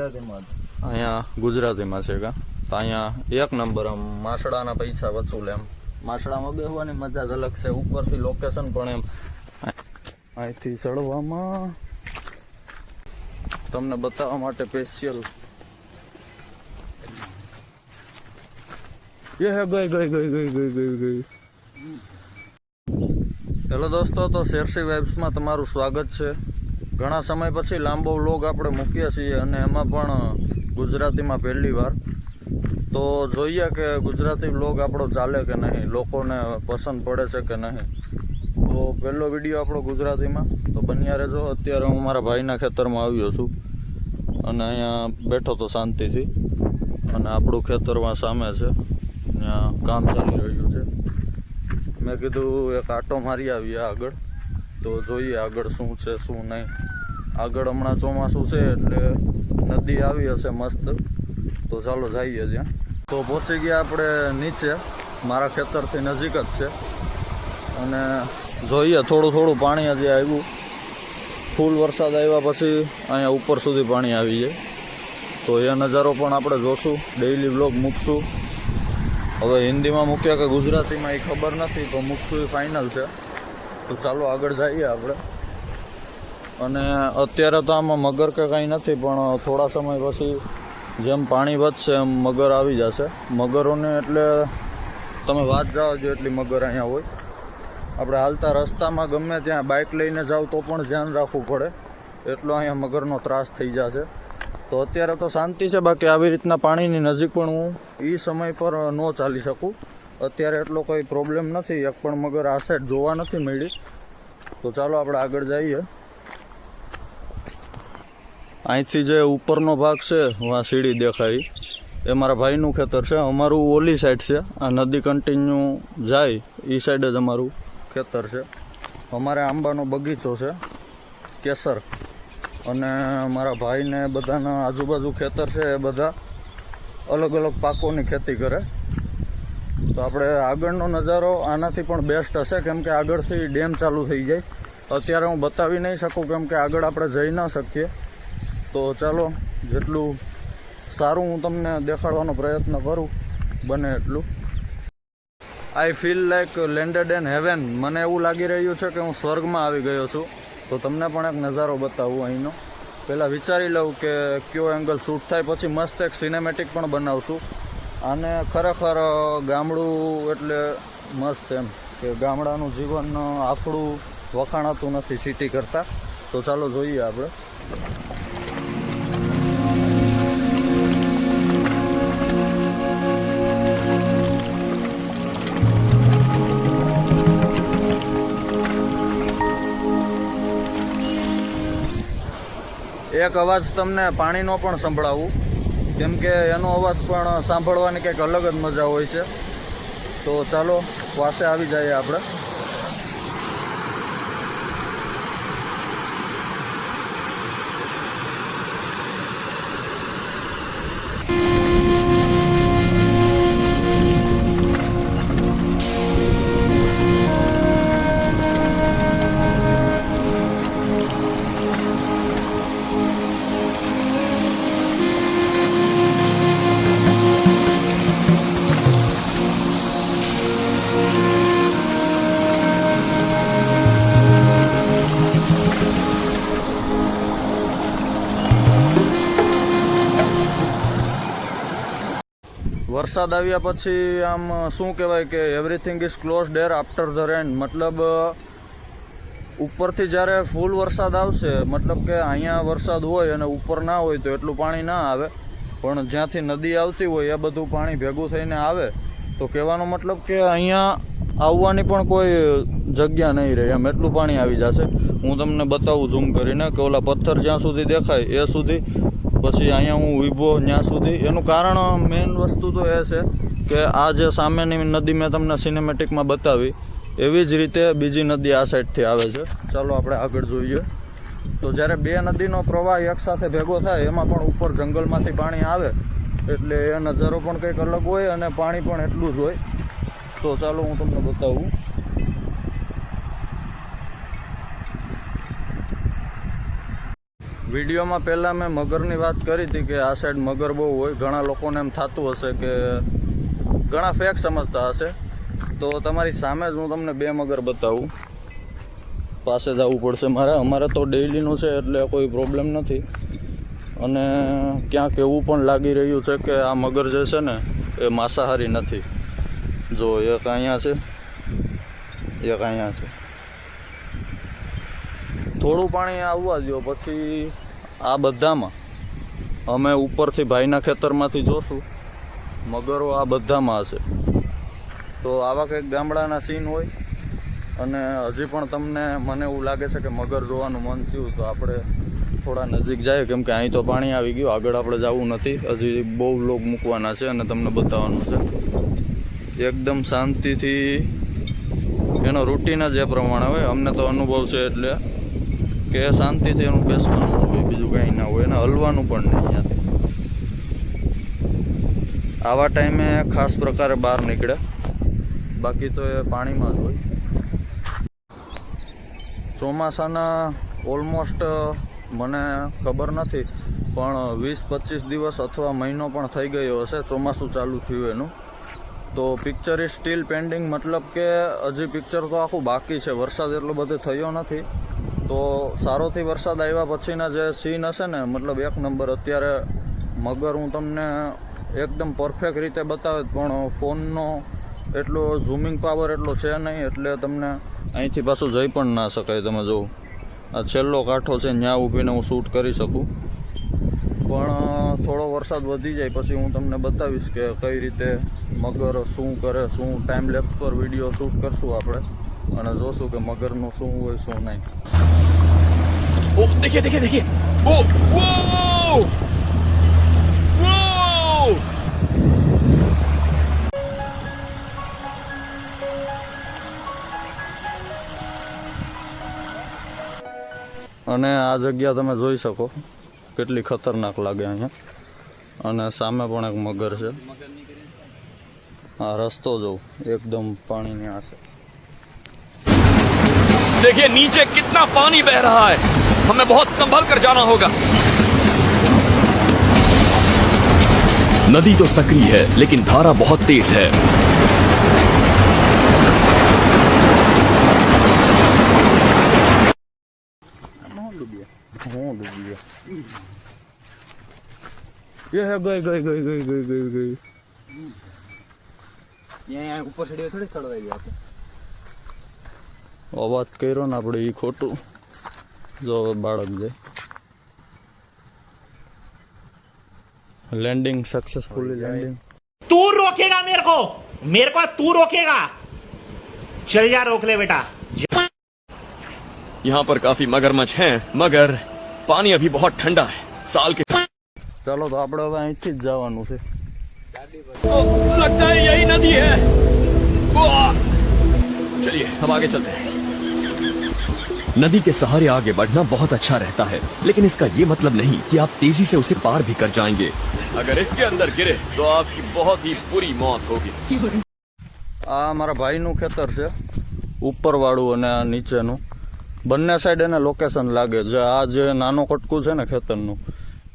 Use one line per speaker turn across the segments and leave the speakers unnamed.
અહીંયા ગુજરાતીમાં છે કા? તો અહીંયા એક નંબર આમ માસડાના પૈસા વસૂલ એમ. માસડામાં બેહવાની મજા જ અલગ છે. ઉપરથી લોકેશન પણ એમ. અહીંથી ચડવામાં. તમને બતાવવા માટે સ્પેશિયલ ગઈ ગઈ ગઈ ગઈ ગઈ ગઈ ગઈ. હેલો દોસ્તો તો શેરસી વેબ્સમાં તમારું સ્વાગત છે. ઘણા સમય પછી લાંબો વ્લોગ આપણે મૂકીએ છીએ અને એમાં પણ ગુજરાતીમાં પહેલી વાર. તો જોઈએ કે ગુજરાતી વ્લોગ આપણો ચાલે કે નહીં, લોકોને પસંદ પડે છે કે નહીં. તો પહેલો વીડિયો આપણો ગુજરાતીમાં. તો બન્યા રહેજો. અત્યારે હું મારા ભાઈના ખેતરમાં આવ્યો છું અને અહીંયા બેઠો તો શાંતિથી. અને આપણું ખેતરમાં સામે છે. ત્યાં કામ ચાલી રહ્યું છે. મેં કીધું એક આટો મારી આવીએ આગળ. તો જોઈએ આગળ શું છે, શું નહીં. આગળ હમણાં ચોમાસું છે એટલે નદી આવી હશે મસ્ત. તો ચાલો જઈએ ત્યાં. તો પહોંચી ગયા આપણે નીચે. મારા ખેતરથી નજીક જ છે. અને જોઈએ થોડું થોડું પાણી હજી આવ્યું. ફૂલ વરસાદ આવ્યા પછી અહીંયા ઉપર સુધી પાણી આવી જાય. તો એ નજારો પણ આપણે જોશું. ડેઇલી વ્લોગ મૂકશું. હવે હિન્દીમાં મૂક્યા કે ગુજરાતીમાં એ ખબર નથી, તો મૂકશું એ ફાઇનલ છે. તો ચાલો આગળ જઈએ આપણે. અને અત્યારે તો આમાં મગર કે કાંઈ નથી, પણ થોડા સમય પછી જેમ પાણી વધશે એમ મગર આવી જશે. મગરોને એટલે તમે વાત જાઓ જો એટલી મગર અહીંયા હોય. આપણે હાલતા રસ્તામાં ગમે ત્યાં બાઇક લઈને જાઓ તો પણ ધ્યાન રાખવું પડે. એટલો અહીંયા મગરનો ત્રાસ થઈ જશે. તો અત્યારે તો શાંતિ છે, બાકી આવી રીતના પાણીની નજીક પણ હું એ સમય પર ન ચાલી શકું. અત્યારે એટલો કોઈ પ્રોબ્લેમ નથી. એક પણ મગર આ સાઈડ જોવા નથી મળી. તો ચાલો આપણે આગળ જઈએ. અહીંથી જે ઉપરનો ભાગ છે આ સીડી દેખાય એ મારા ભાઈનું ખેતર છે. અમારું ઓલી સાઈડ છે. આ નદી કન્ટિન્યુ જાય. એ સાઈડ જ અમારું ખેતર છે. અમારે આંબાનો બગીચો છે, કેસર. અને મારા ભાઈને બધાના આજુબાજુ ખેતર છે એ બધા અલગ અલગ પાકોની ખેતી કરે. તો આપણે આગળનો નજારો આનાથી પણ બેસ્ટ હશે, કેમ કે આગળથી ડેમ ચાલુ થઈ જાય. અત્યારે હું બતાવી નહીં શકું, કેમ કે આગળ આપણે જઈ ન શકીએ. તો ચાલો, જેટલું સારું હું તમને દેખાડવાનો પ્રયત્ન કરું, બને એટલું. I feel like landed in heaven મને એવું લાગી રહ્યું છે કે હું સ્વર્ગમાં આવી ગયો છું. તો તમને પણ એક નજારો બતાવું અહીંનો. પહેલાં વિચારી લઉં કે કયો એંગલ શૂટ થાય, પછી મસ્ત એક સિનેમેટિક પણ બનાવશું. આને ખરેખર ગામડું એટલે મસ્ત એમ કે ગામડાનું જીવન આફળું વખાણાતું નથી સિટી કરતાં. તો ચાલો જોઈએ આપણે એક અવાજ તમને પાણીનો પણ સંભળાવું. કેમ કે એનો અવાજ પણ સાંભળવાની કંઈક અલગ જ મજા હોય છે. તો ચાલો પાસે આવી જઈએ આપણે. વરસાદ આવ્યા પછી આમ શું કહેવાય કે everything is close there after the rain મતલબ ઉપરથી જ્યારે ફૂલ વરસાદ આવશે, મતલબ કે અહીંયા વરસાદ હોય અને ઉપર ના હોય તો એટલું પાણી ના આવે. પણ જ્યાંથી નદી આવતી હોય, એ બધું પાણી ભેગું થઈને આવે. તો કહેવાનો મતલબ કે અહીંયા આવવાની પણ કોઈ જગ્યા નહીં રહે. એમ એટલું પાણી આવી જશે. હું તમને બતાવું ઝૂમ કરીને, કે ઓલા પથ્થર જ્યાં સુધી દેખાય, એ સુધી પછી અહીંયા હું ઊભો ત્યાં સુધી. એનું કારણ મેઇન વસ્તુ તો એ છે કે આ જે સામેની નદી મેં તમને સિનેમેટિકમાં બતાવી, એવી જ રીતે બીજી નદી આ સાઈડથી આવે છે. ચાલો આપણે આગળ જોઈએ. તો જ્યારે બે નદીનો પ્રવાહ એકસાથે ભેગો થાય, એમાં પણ ઉપર જંગલમાંથી પાણી આવે, એટલે એ નજારો પણ કંઈક અલગ હોય અને પાણી પણ એટલું જ હોય. તો ચાલો હું તમને બતાવું. વિડીયોમાં પહેલાં મેં મગરની વાત કરી હતી કે આ સાઈડ મગર બહુ હોય, ઘણા લોકોને એમ થતું હશે કે ઘણા ફેક સમજતા હશે. તો તમારી સામે જ હું તમને બે મગર બતાવું. પાસે જવું પડશે મારે. અમારે તો ડેઈલીનું છે એટલે કોઈ પ્રોબ્લેમ નથી. અને ક્યાંક એવું પણ લાગી રહ્યું છે કે આ મગર જે છે ને, એ માંસાહારી નથી. જો, એક અહીંયા છે, એક અહીંયા છે. થોડું પાણી આવવા દો પછી આ બધામાં અમે ઉપરથી ભાઈના ખેતરમાંથી જોશું, મગરો આ બધામાં હશે. તો આવા કંઈક ગામડાના સીન હોય અને હજી પણ તમને મને એવું લાગે છે કે મગર જોવાનું મન થયું, તો આપણે થોડા નજીક જાય કેમ કે અહીં તો પાણી આવી ગયું, આગળ આપણે જવું નથી. હજી બહુ લોક મૂકવાના છે અને તમને બતાવવાનું છે. એકદમ શાંતિથી, એનો રૂટીન જ એ પ્રમાણે હોય. અમને તો અનુભવ છે એટલે કે શાંતિથી એનું બેસવાનું હોય બીજું કાંઈ ના હોય, એને હલવાનું પણ નહીં અહીંયાથી આવા ટાઈમે ખાસ પ્રકારે બહાર નીકળે. બાકી તો એ પાણીમાં જ હોય. ચોમાસાના ઓલમોસ્ટ, મને ખબર નથી, પણ વીસ પચીસ દિવસ અથવા મહિનો પણ થઈ ગયો હશે, ચોમાસું ચાલુ થયું એનું. તો પિક્ચર ઇઝ સ્ટીલ પેન્ડિંગ મતલબ કે હજી પિક્ચર તો આખું બાકી છે, વરસાદ એટલો બધો થયો નથી. તો સારોથી વરસાદ આવ્યા પછીના જે સીન હશે ને, મતલબ એક નંબર અત્યારે મગર હું તમને એકદમ પરફેક્ટ રીતે બતાવે પણ ફોનનો એટલો ઝૂમિંગ પાવર એટલો છે નહીં, એટલે તમને અહીંથી પાછું જઈ પણ ના શકાય તમે જોવો. આ છેલ્લો કાંઠો છે, ત્યાં ઊભીને હું શૂટ કરી શકું. પણ થોડો વરસાદ વધી જાય પછી હું તમને બતાવીશ કે કઈ રીતે મગર શું કરે, શું ટાઈમ લેપ્સ પર વીડિયો શૂટ કરશું આપણે. અને જોશું કે મગરનું શું હોય શું નહીં.
ઓ દેખીએ દેખીએ દેખીએ ઓ વો
અને આ જગ્યા તમે જોઈ શકો કેટલી ખતરનાક લાગે અહીંયા. અને સામે પણ એક મગર છે. આ રસ્તો જો એકદમ પાણીની આશે
देखिए नीचे कितना पानी बह रहा है। हमें बहुत संभल कर जाना होगा। नदी तो सक्रिय है लेकिन धारा बहुत तेज है।
ये है गए गए गए गए गए गए
गए ऊपर चढ़े थोड़े चढ़ रही है
અવાજ કર્યો ને આપણે એ ખોટું જો હવે બાળક જાય લેન્ડિંગ સક્સેસફુલી લેન્ડિંગ
तू रोकेगा मेरे को मेरे को तू रोकेगा चल जा रोक ले बेटा
यहाँ पर काफी मगरमच्छ हैं मगर पानी अभी बहुत ठंडा है साल के
ચાલો તો આપણે હવે અહીંથી જ જવાનું છે
ओ, लगता है यही नदी है वाह! चलिए अब आगे चलते हैं नदी के सहारे आगे बढ़ना बहुत अच्छा रहता है लेकिन इसका ये मतलब नहीं कि आप तेजी से उसे पार भी कर जाएंगे अगर इसके अंदर गिरे तो आपकी बहुत ही बुरी मौत होगी
આ મારા ભાઈનું ખેતર છે ઉપરવાળું અને આ નીચેનું બંને સાઈડ એને લોકેશન લાગે છે આ જે નાનો કટકું છે ને ખેતરનું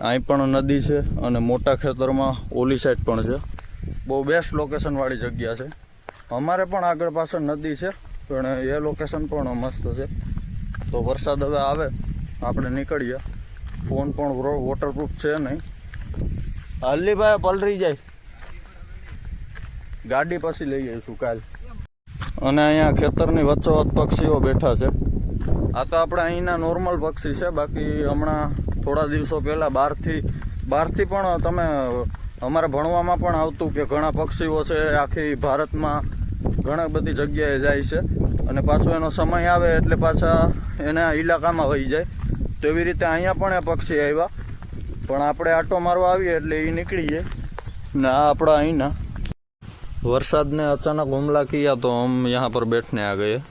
અહીં પણ નદી છે અને મોટા ખેતરમાં ઓલી સાઈડ પણ છે બહુ બેસ્ટ લોકેશનવાળી જગ્યા છે અમારે પણ આગળ પાછળ નદી છે પણ એ લોકેશન પણ મસ્ત છે તો વરસાદ હવે આવે, આપણે નીકળીએ. ફોન પણ વોટરપ્રૂફ છે નહીં. હલ્લીભાઈ પલરી જાય. ગાડી પછી લઈ જઈશું કાલ. અને અહીંયા ખેતરની વચ્ચોવચ પક્ષીઓ બેઠા છે. આ તો આપણે અહીંના નોર્મલ પક્ષી છે, બાકી હમણાં થોડા દિવસો પહેલાં બહારથી બહારથી પણ તમે, અમારે ભણવામાં પણ આવતું કે ઘણા પક્ષીઓ છે, આખી ભારતમાં ઘણા બધી જગ્યાએ જાય છે. અને પાછો એનો સમય આવે એટલે પાછા એના ઇલાકામાં વહી જાય. તો એવી રીતે અહીંયા પણ એ પક્ષી આવ્યા. પણ આપણે આટો મારવા આવીએ એટલે એ નીકળી જાય. ને આ આપણા અહીંના. વરસાદને અચાનક હુમલા કિયા તો અમ યહાં પર બેઠને આ ગયે.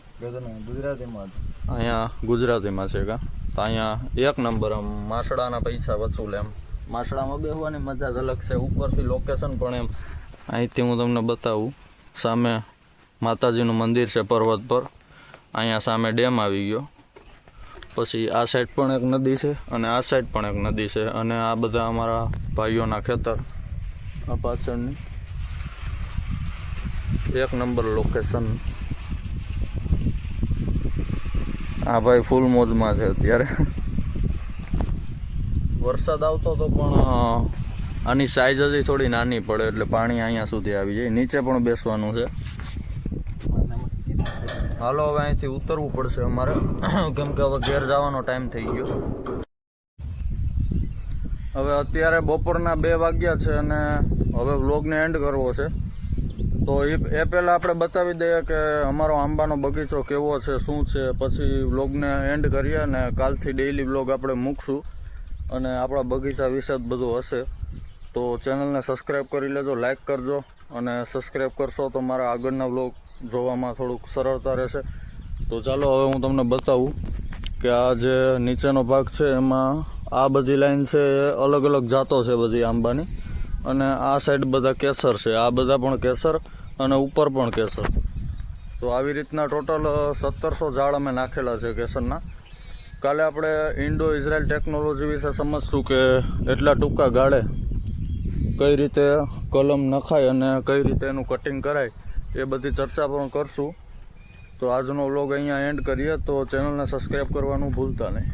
ગુજરાતીમાં
અહીંયા ગુજરાતીમાં છે કા. તો અહીંયા એક નંબર આમ માસડાના પૈસા વસૂલ એમ. માસડામાં બેહવાની મજા જ અલગ છે. ઉપરથી લોકેશન પણ એમ. અહીંથી હું તમને બતાવું. સામે માતાજીનું મંદિર છે પર્વત પર. અહીંયા સામે ડેમ આવી ગયો. પછી આ સાઈડ પણ એક નદી છે અને આ સાઈડ પણ એક નદી છે અને આ બધા અમારા ભાઈઓના ખેતર આ પાછળની. એક નંબર લોકેશન આ ભાઈ ફૂલ મોજમાં છે અત્યારે. વરસાદ આવતો તો પણ આની સાઇઝ હજી થોડી નાની પડે એટલે પાણી અહીંયા સુધી આવી જાય. નીચે પણ બેસવાનું છે. હાલો, હવે અહીંથી ઉતરવું પડશે અમારે. કેમ કે હવે ઘેર જવાનો ટાઈમ થઈ ગયો. હવે અત્યારે બપોરના બે વાગ્યા છે અને હવે વ્લોગને એન્ડ કરવો છે. તો એ એ પહેલાં આપણે બતાવી દઈએ કે અમારો આંબાનો બગીચો કેવો છે, શું છે? પછી વ્લોગને એન્ડ કરીએ અને કાલથી ડેઈલી વ્લોગ આપણે મૂકશું. અને આપણા બગીચા વિશે જ બધું હશે. તો ચેનલને સબસ્ક્રાઈબ કરી લેજો લાઈક કરજો અને સબસ્ક્રાઈબ કરશો તો મારા આગળના બ્લોગ જોવામાં થોડુંક સરળતા રહેશે. તો ચાલો હવે હું તમને બતાવું કે આ જે નીચેનો ભાગ છે એમાં આ બધી લાઈન છે એ અલગ અલગ જાતો છે બધી આંબાની. અને આ સાઈડ બધા કેસર છે, આ બધા પણ કેસર અને ઉપર પણ કેસર. તો આવી રીતના ટોટલ સત્તરસો ઝાડ અમે નાખેલા છે કેસરના. કાલે આપણે ઇન્ડો ઇઝરાયલ ટેકનોલોજી વિશે સમજશું કે એટલા ટૂંકા ગાળે કઈ રીતે કલમ નખાય અને કઈ રીતે એનું કટિંગ કરાય, એ બધી ચર્ચા પણ કરશું. તો આજનો વ્લોગ અહીંયા એન્ડ કરીએ, તો ચેનલને સબસ્ક્રાઈબ કરવાનું ભૂલતા નહીં.